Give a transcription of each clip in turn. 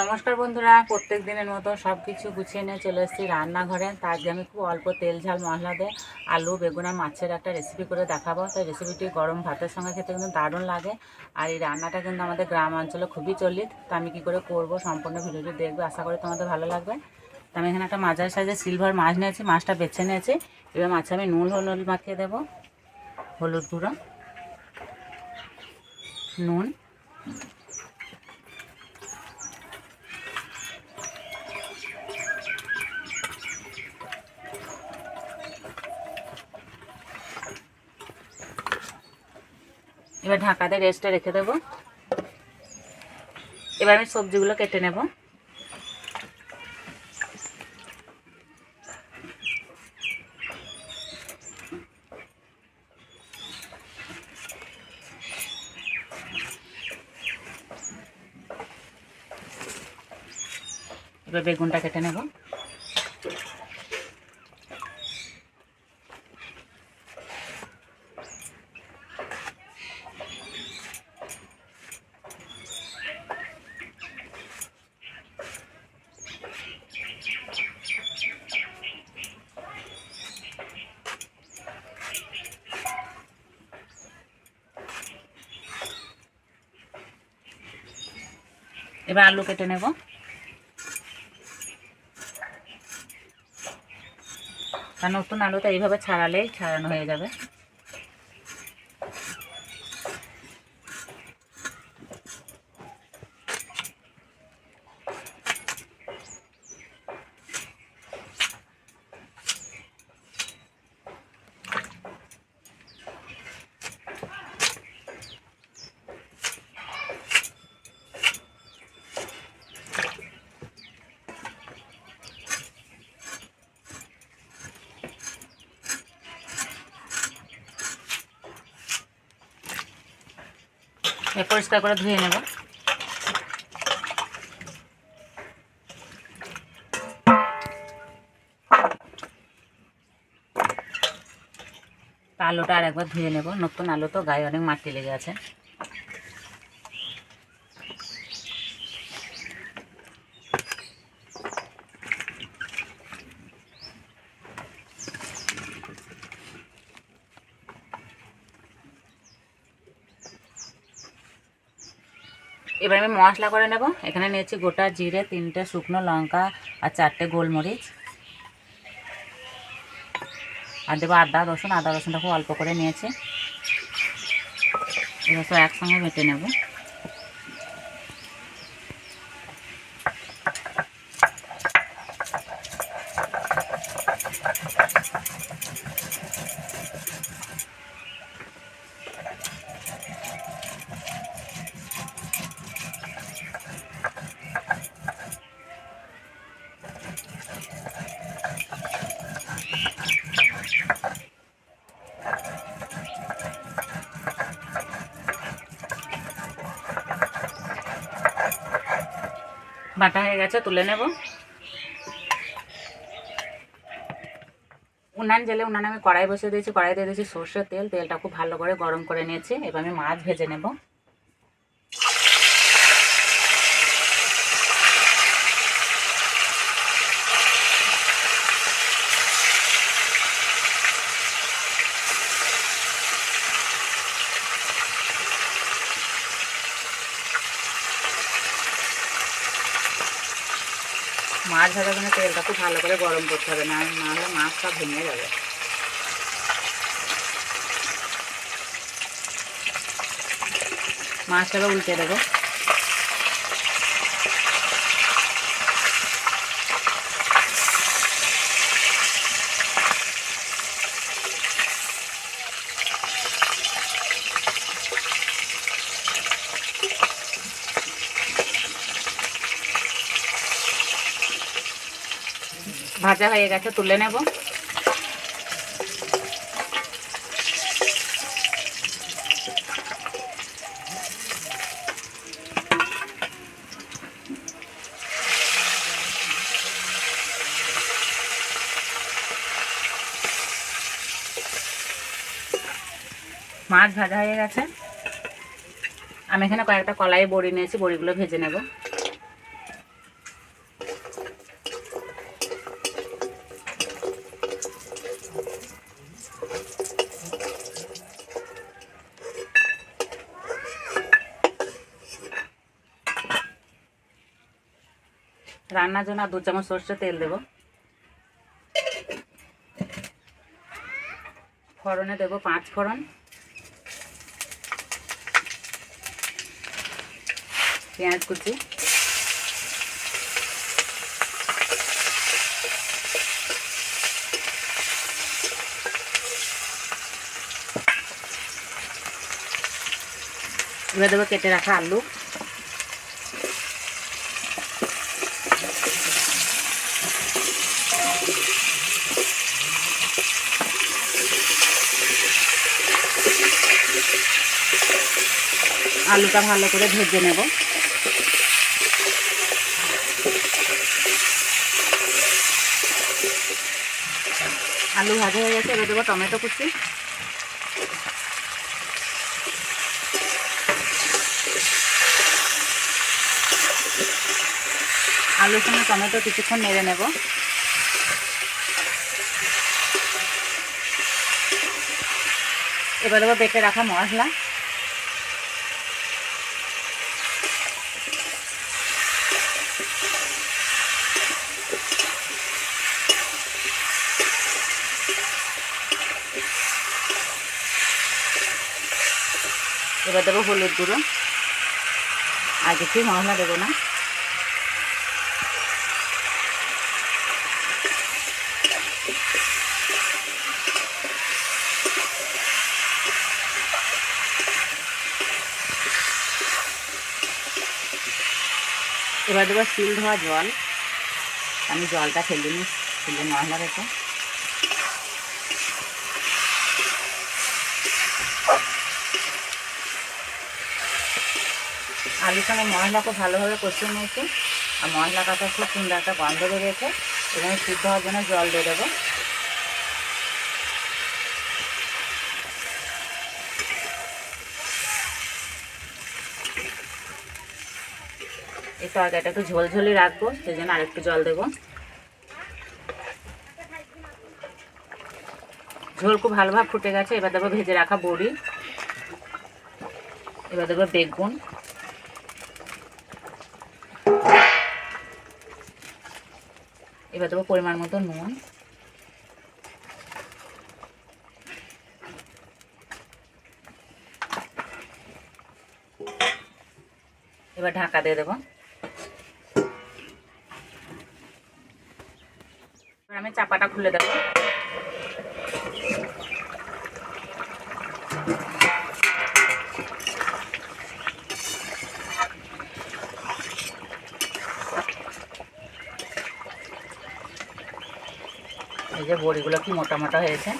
নমস্কার বন্ধুরা, প্রত্যেক দিনের মতো সব কিছু গুছিয়ে নিয়ে চলে এসেছি রান্নাঘরে। তার আজকে আমি খুব অল্প তেল, ঝাল, মশলা দিয়ে আলু, বেগুন মাছের একটা রেসিপি করে দেখাবো। তাই রেসিপিটি গরম ভাতের সঙ্গে খেতে কিন্তু দারুণ লাগে। আর এই রান্নাটা কিন্তু আমাদের গ্রাম অঞ্চলে খুবই চলিত। তো আমি কী করে করব সম্পূর্ণ ভিডিওটি দেখবে, আশা করি তোমাদের ভালো লাগবে। তো আমি এখানে একটা মাঝার সাইজে সিলভার মাছ নিয়েছি, মাছটা বেছে নিয়েছি। এবার মাছে আমি নুন হলুদ মাখিয়ে দেবো। হলুদ গুঁড়ো, নুন এবার ঢাকাতে রেস্টে রেখে দেবো। এবার আমি সবজিগুলো কেটে নেব। এবার বেগুনটা কেটে নেব। এবার আলু কেটে নেব। নতুন আলুটা এইভাবে ছাড়ালেই ছাড়ানো হয়ে যাবে। পরিষ্কার করে ধুয়ে নেব। আলুটা আর একবার ধুয়ে নেব। নতুন আলু তো গায়ে অনেক মাটি লেগে আছে। এবার আমি মশলা করে নেব। এখানে নিয়েছি গোটা জিরে, তিনটে শুকনো লঙ্কা আর চারটে গোলমরিচ। আর দেবো আদা, রসুন। আদা, রসুনটা খুব অল্প করে নিয়েছি। এবার সব একসঙ্গে বেটে নেব। বাটা হয়ে গেছে, তুলে নেব। উনান জেলে, উনান আমি কড়াই বসিয়ে দিয়েছি কড়াই দিয়ে দিয়েছি সর্ষের তেল, তেলটা খুব ভালো করে গরম করে নিয়েছি। এবার আমি মাছ ভেজে নেব। মাছ ভাজার জন্য তেলটা খুব ভালো করে গরম করতে হবে, না নাহলে মাছটা ভেঙে যাবে। মাছটাকে উল্টে দেবো। ভাজা হয়ে গেছে, তুলে নেব। মাছ ভাজা হয়ে গেছে। আমি এখানে কয়েকটা কলাই বড়ি নিয়েছি, বড়িগুলো ভেজে নেব। রান্নার জন্য আর দু চামচ সর্ষে তেল দেবো। ফোড়নে দেবো পাঁচ ফোড়ন। পেঁয়াজ কুচি। এবার দেবো কেটে রাখা আলু। আলুটা ভালো করে ভেজে নেব। আলু ভাজা হয়ে গেছে, এবার দেবো টমেটো কুচি। আলুর সঙ্গে টমেটো কিছুক্ষণ নেড়ে নেব। এবার দেবো বেটে রাখা মশলা। এবার দেবো হলুদ গুঁড়ো। আর কিছুই মশলা দেবো না? এবার দেবো শিল ধোয়া জল। আমি জলটা ফেলে নিই ফেলে মশলা রেখে। আলুর সঙ্গে মশলা খুব ভালোভাবে কষিয়ে নিয়েছি আর মশলা কাটা খুব সুন্দর একটা গন্ধ বেরিয়েছে। এখানে সিদ্ধ হওয়ার জন্য জল দিয়ে দেবো। এই তরকারিটা একটু ঝোলঝোলি রাখব সেই জন্য আরেকটু জল দেবো। ঝোল খুব ভালোভাবে ফুটে গেছে। এবার দেবো ভেজে রাখা বড়ি। এবার দেবো বেগুন। এবার দেবো পরিমাণ মতো নুন। এবার ঢাকা দিয়ে দেবো। আমি চাপাটা খুলে দেবো। যে বড়িগুলো কি মোটা মোটা হয়েছে?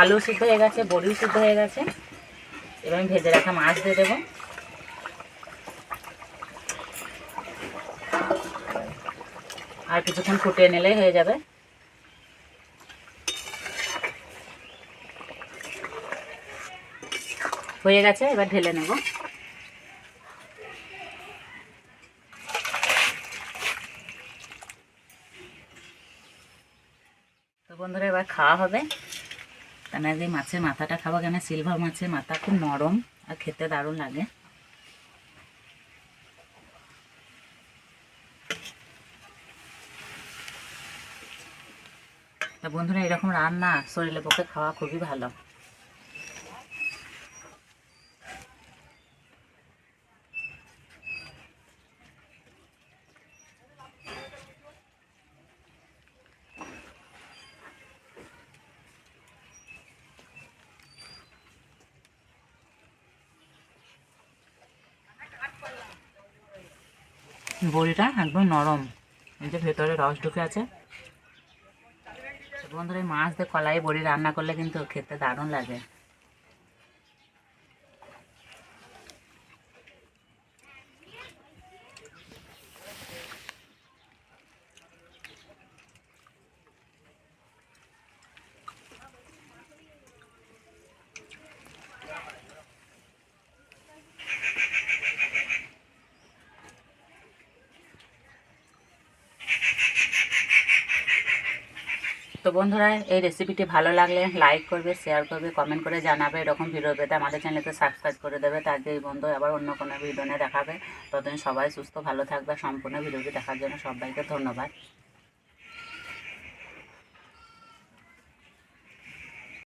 আলু সিদ্ধ হয়ে গেছে, বড়িও সিদ্ধ হয়ে গেছে। এবার আমি ভেজে রাখা মাছ দিয়ে দেবো। আর কিছুক্ষণ ফুটিয়ে নিলেই হয়ে যাবে। হয়ে গেছে, এবার ঢেলে নেব। তো বন্ধুরা, এবার খাওয়া হবে। কেন যে মাছের মাথাটা খাব, কেন সিলভার মাছের মাথা খুব নরম আর খেতে দারুণ লাগে। তা বন্ধুরা, এরকম রান্না শরীরের পক্ষে খাওয়া খুবই ভালো। বড়িটা একদম নরম। এই যে ভেতরে রস ঢুকে আছে। বন্ধুরা, এই মাছ দিয়ে কলাই বড়ি রান্না করলে কিন্তু খেতে দারুণ লাগে। তো বন্ধুরা, এই রেসিপিটি ভালো লাগলে লাইক করবে শেয়ার করবে কমেন্ট করে জানাবে। এরকম ভিডিও পেতে আমাদের চ্যানেলকে সাবস্ক্রাইব করে দেবে। তাকে এই বন্ধু আবার অন্য কোনো ভিডিও নিয়ে দেখাবে। ততদিন সবাই সুস্থ, ভালো থাকবে। সম্পূর্ণ ভিডিওটি দেখার জন্য সবাইকে ধন্যবাদ।